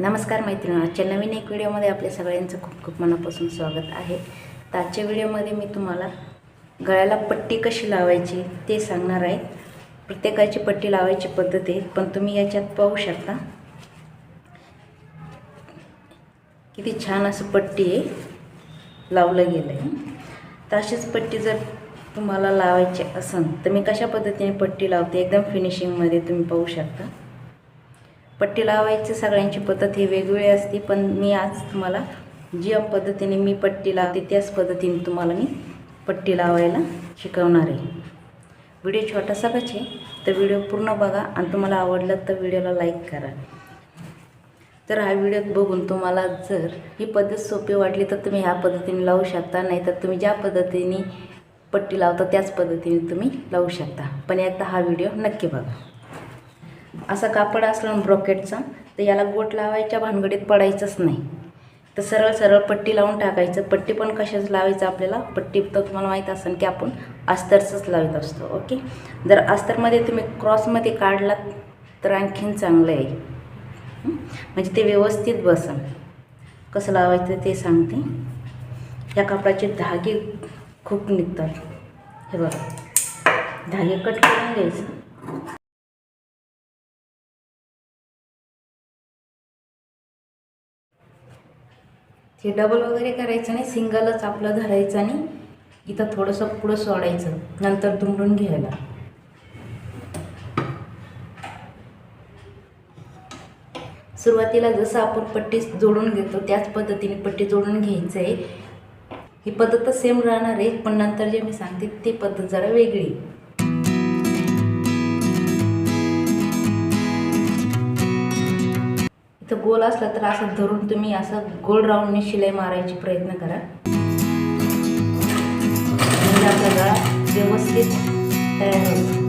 नमस्कार मैत्रिणी आजच्या नवीन एक व्हिडिओमध्ये आपल्या सगळ्यांचं खूप खूप मनापासून स्वागत आहे. तर आजच्या व्हिडिओमध्ये मी तुम्हाला गळ्याला पट्टी कशी लावायची ते सांगणार आहे. प्रत्येकाची पट्टी लावायची पद्धत आहे पण तुम्ही याच्यात पाहू शकता. किती छान असं पट्टी आहे लावलं गेलं आहे तर अशीच पट्टी जर तुम्हाला लावायची असेल तर मी कशा पद्धतीने पट्टी लावते एकदम फिनिशिंगमध्ये तुम्ही पाहू शकता. पट्टी लावायची सगळ्यांची पद्धत ही वेगवेगळी असते पण मी आज तुम्हाला ज्या पद्धतीने मी पट्टी लावते त्याच पद्धतीने तुम्हाला मी पट्टी लावायला शिकवणार आहे. व्हिडिओ छोटासाच आहे तर व्हिडिओ पूर्ण बघा आणि तुम्हाला आवडला तर व्हिडिओला लाईक करा. तर हा व्हिडिओ बघून तुम्हाला जर ही पद्धत सोपी वाटली तर तुम्ही ह्या पद्धतीने लावू शकता नाहीतर तुम्ही ज्या पद्धतीने पट्टी लावता त्याच पद्धतीने तुम्ही लावू शकता. पण एकदा हा व्हिडिओ नक्की बघा. असा कापड असला ना ब्रॉकेटचा तर याला गोट लावायच्या भानगडीत पडायचंच नाही. तर सरळ सरळ पट्टी लावून टाकायचं. पट्टी पण कशाच लावायचं आपल्याला? पट्टी तर तुम्हाला माहीत असेल की आपण अस्तरचंच लावत असतो ओके? जर अस्तरमध्ये तुम्ही क्रॉसमध्ये काढलात तर आणखीन चांगलं आहे. म्हणजे ते व्यवस्थित बसन. कसं लावायचं ते सांगते. या कापडाचे धागे खूप निघतात. हे बघा. धागे कट करून घ्यायचं. हे डबल वगैरे करायचं नाही सिंगलच आपलं धरायचं आणि इथं थोडंसं पुढं सोडायचं नंतर दुमडून घ्यायला. सुरुवातीला जसं आपण पट्टी जोडून घेतो त्याच पद्धतीने पट्टी जोडून घ्यायचं आहे ही पद्धत सेम राहणार आहे पण नंतर जे मी सांगते ती पद्धत जरा वेगळी. इथं गोल असलं तर असं धरून तुम्ही असं गोल राऊंडने शिलाई मारायची प्रयत्न करा. म्हणजे आपला गळा व्यवस्थित तयार होतो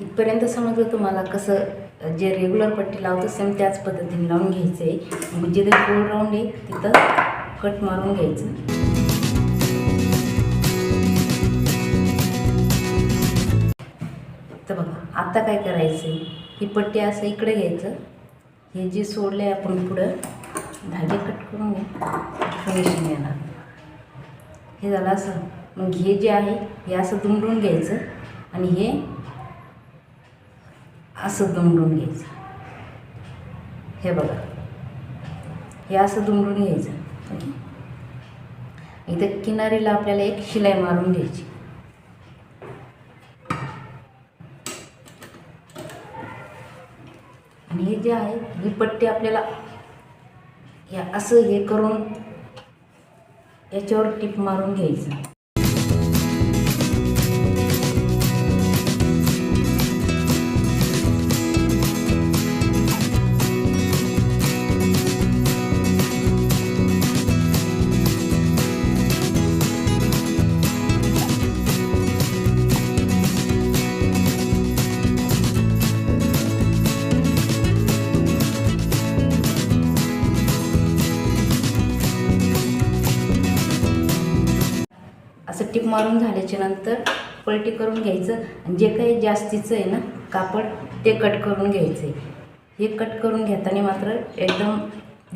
इथपर्यंत समजलं तुम्हाला कसं जे रेग्युलर पट्टी लावतो सेम त्याच पद्धतीने लावून घ्यायचं आहे म्हणजे जिथे गोल राऊंड आहे तिथं कट मारून घ्यायचं. तर बघा आता काय करायचं? आहे ही पट्टी असं इकडे घ्यायचं. हे जे सोडले आपण पुढं धागे कट करून घ्या. फिनिशिंग येणार. हे झालं असं. मग हे जे आहे हे असं दुमडून घ्यायचं आणि हे असं दुमडून घ्यायचं. हे बघा. हे असं दुमडून घ्यायचं. इथं किनारीला आपल्याला एक शिलाई मारून घ्यायची. आणि हे जे आहे ही पट्टी आपल्याला या असं हे करून याच्यावर टिप मारून घ्यायचं. मारून झाल्याच्यानंतर पलटी करून घ्यायचं आणि जे काही जास्तीचं आहे ना कापड ते कट करून घ्यायचं हे कट करून घेताना मात्र एकदम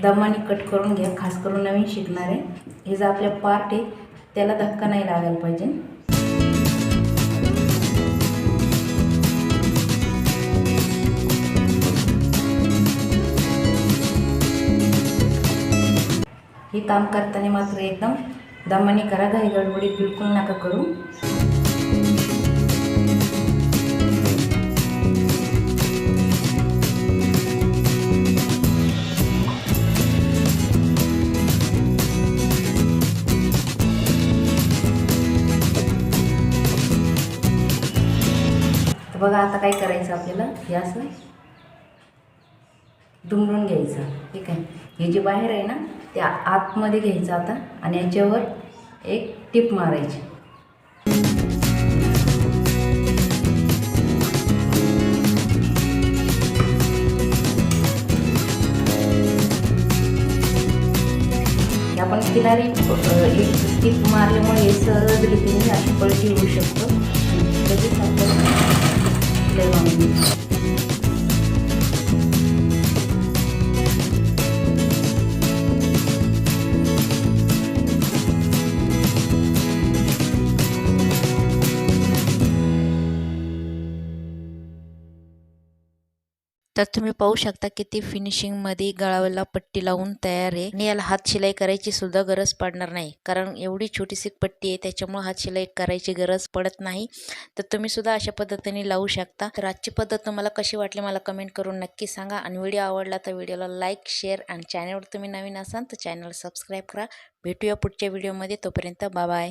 दमाने कट करून घ्या खास करून नवीन शिकणार. आहे हे जर आपल्या पार्ट आहे त्याला धक्का नाही लागायला पाहिजे. हे काम करताना मात्र एकदम दमाने करा घाई गडबडीत बिलकुल नका करू. बघा आता काय करायचं आपल्याला? हे असं दुमडून घ्यायचं. ठीक आहे? हे जे बाहेर आहे ना त्या आतमध्ये घ्यायचं आता आणि याच्यावर एक टिप मारायची. आपण किनारी एक टीप मारल्यामुळे हे सहजरीतीने अशी पलटी होऊ शकतो. लगेच आपण तर तुम्ही पाहू शकता किती फिनिशिंगमध्ये गळावेला पट्टी लावून तयार आहे. आणि याला हात शिलाई करायची सुद्धा गरज पडणार नाही. कारण एवढी छोटीशी पट्टी आहे त्याच्यामुळे हात शिलाई करायची गरज पडत नाही. तर तुम्ही सुद्धा अशा पद्धतीने लावू शकता. तर आजची पद्धत तुम्हाला कशी वाटली मला कमेंट करून नक्की सांगा. आणि व्हिडिओ आवडला तर व्हिडिओला लाईक शेअर आणि चॅनलवर तुम्ही नवीन असाल तर चॅनल सबस्क्राईब करा. भेटूया पुढच्या व्हिडिओमध्ये तोपर्यंत बाय